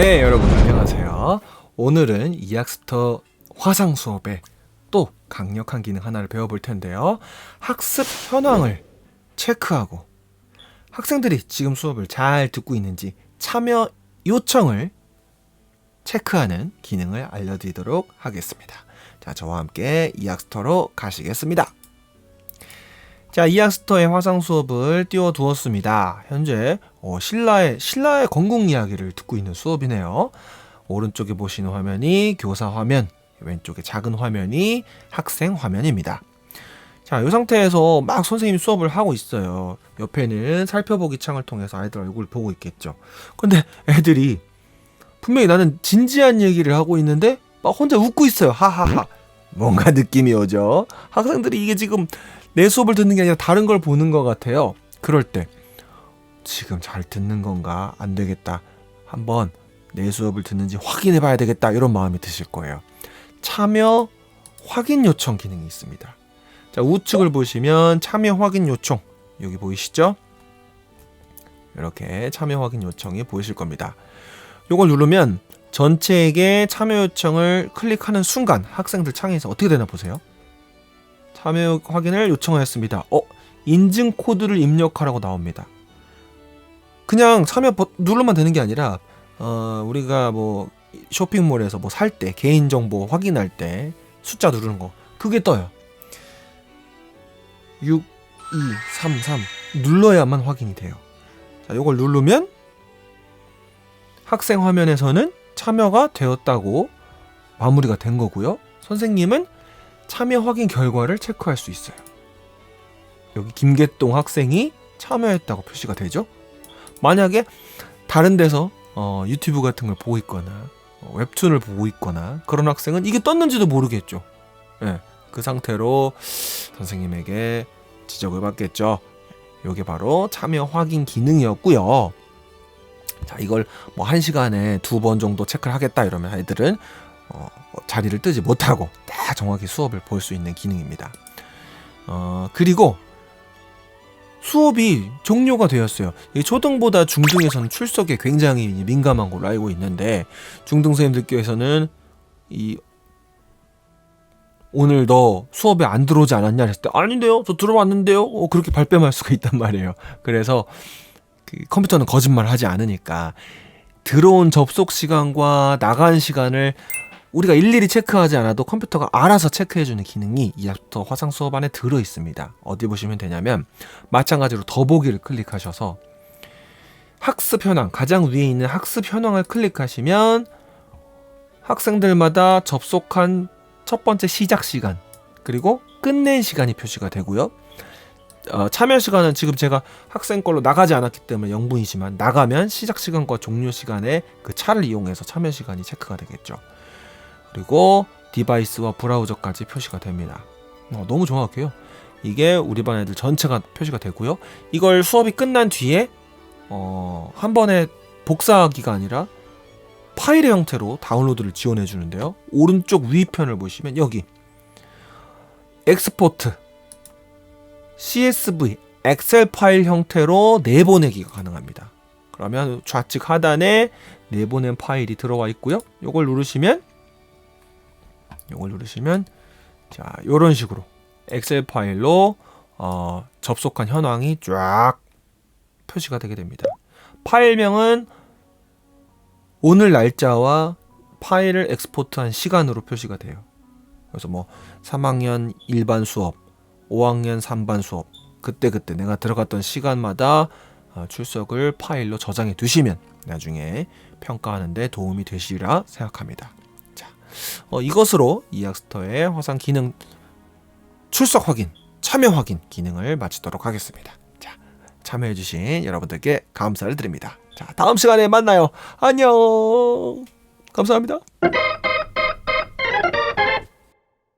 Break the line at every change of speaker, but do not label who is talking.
네, 여러분 안녕하세요. 오늘은 이학스터 화상 수업에 또 강력한 기능 하나를 배워볼 텐데요. 학습 현황을 체크하고 학생들이 지금 수업을 잘 듣고 있는지 참여 요청을 체크하는 기능을 알려드리도록 하겠습니다. 자, 저와 함께 이학스터로 가시겠습니다. 자, 이학스터의 화상 수업을 띄워두었습니다. 현재 어, 신라의 신라의 건국 이야기를 듣고 있는 수업이네요. 오른쪽에 보시는 화면이 교사 화면, 왼쪽에 작은 화면이 학생 화면입니다. 자, 이 상태에서 막 선생님이 수업을 하고 있어요. 옆에는 살펴보기 창을 통해서 아이들 얼굴을 보고 있겠죠. 근데 애들이 분명히 나는 진지한 얘기를 하고 있는데 막 혼자 웃고 있어요. 하하하. 뭔가 느낌이 오죠. 학생들이 이게 지금 내 수업을 듣는 게 아니라 다른 걸 보는 것 같아요. 그럴 때 지금 잘 듣는 건가 안 되겠다. 한번 내 수업을 듣는지 확인해 봐야 되겠다. 이런 마음이 드실 거예요. 참여 확인 요청 기능이 있습니다. 자, 우측을 보시면 참여 확인 요청 여기 보이시죠? 이렇게 참여 확인 요청이 보이실 겁니다. 이걸 누르면 전체에게 참여 요청을 클릭하는 순간 학생들 창에서 어떻게 되나 보세요. 참여 확인을 요청하였습니다. 어, 인증 코드를 입력하라고 나옵니다. 그냥 참여 버- 누르면 되는 게 아니라 어, 우리가 뭐 쇼핑몰에서 뭐 살 때 개인 정보 확인할 때 숫자 누르는 거 그게 떠요. 6 2 3 3 눌러야만 확인이 돼요. 자, 이걸 누르면 학생 화면에서는 참여가 되었다고 마무리가 된 거고요. 선생님은 참여 확인 결과를 체크할 수 있어요. 여기 김계동 학생이 참여했다고 표시가 되죠. 만약에 다른 데서 어, 유튜브 같은 걸 보고 있거나 어, 웹툰을 보고 있거나 그런 학생은 이게 떴는지도 모르겠죠. 예, 그 상태로 선생님에게 지적을 받겠죠. 이게 바로 참여 확인 기능이었고요. 자, 이걸 뭐 한 시간에 두 번 정도 체크를 하겠다 이러면 아이들은 어, 자리를 뜨지 못하고 딱 정확히 수업을 볼 수 있는 기능입니다. 어, 그리고 수업이 종료가 되었어요. 이 초등보다 중등에서는 출석에 굉장히 민감한 걸로 알고 있는데 중등 선생님들께서는 이 오늘 너 수업에 안 들어오지 않았냐? 했을 때 아닌데요. 저 들어왔는데요. 어, 그렇게 발뺌할 수가 있단 말이에요. 그래서 그 컴퓨터는 거짓말 하지 않으니까 들어온 접속 시간과 나간 시간을 우리가 일일이 체크하지 않아도 컴퓨터가 알아서 체크해주는 기능이 이 애프터 화상 수업 안에 들어 있습니다. 어디 보시면 되냐면 마찬가지로 더보기를 클릭하셔서 학습 현황 가장 위에 있는 학습 현황을 클릭하시면 학생들마다 접속한 첫 번째 시작 시간 그리고 끝낸 시간이 표시가 되고요. 어, 참여 시간은 지금 제가 학생 걸로 나가지 않았기 때문에 0분이지만 나가면 시작 시간과 종료 시간에 그 차를 이용해서 참여 시간이 체크가 되겠죠. 그리고 디바이스와 브라우저까지 표시가 됩니다. 어, 너무 정확해요. 이게 우리 반 애들 전체가 표시가 되고요. 이걸 수업이 끝난 뒤에 어, 한 번에 복사하기가 아니라 파일의 형태로 다운로드를 지원해 주는데요. 오른쪽 위편을 보시면 여기 엑스포트 CSV 엑셀 파일 형태로 내보내기가 가능합니다. 그러면 좌측 하단에 내보낸 파일이 들어와 있고요. 이걸 누르시면 이걸 누르시면 자 이런 식으로 엑셀 파일로 어, 접속한 현황이 쫙 표시가 되게 됩니다. 파일명은 오늘 날짜와 파일을 엑스포트한 시간으로 표시가 돼요. 그래서 뭐 3학년 일반 수업, 5학년 3반 수업 그때 그때 내가 들어갔던 시간마다 어, 출석을 파일로 저장해 두시면 나중에 평가하는 데 도움이 되시리라 생각합니다. 자, 어, 이것으로 이학스터의 화상 기능 출석 확인, 참여 확인 기능을 마치도록 하겠습니다. 자, 참여해주신 여러분들께 감사를 드립니다. 자, 다음 시간에 만나요. 안녕. 감사합니다.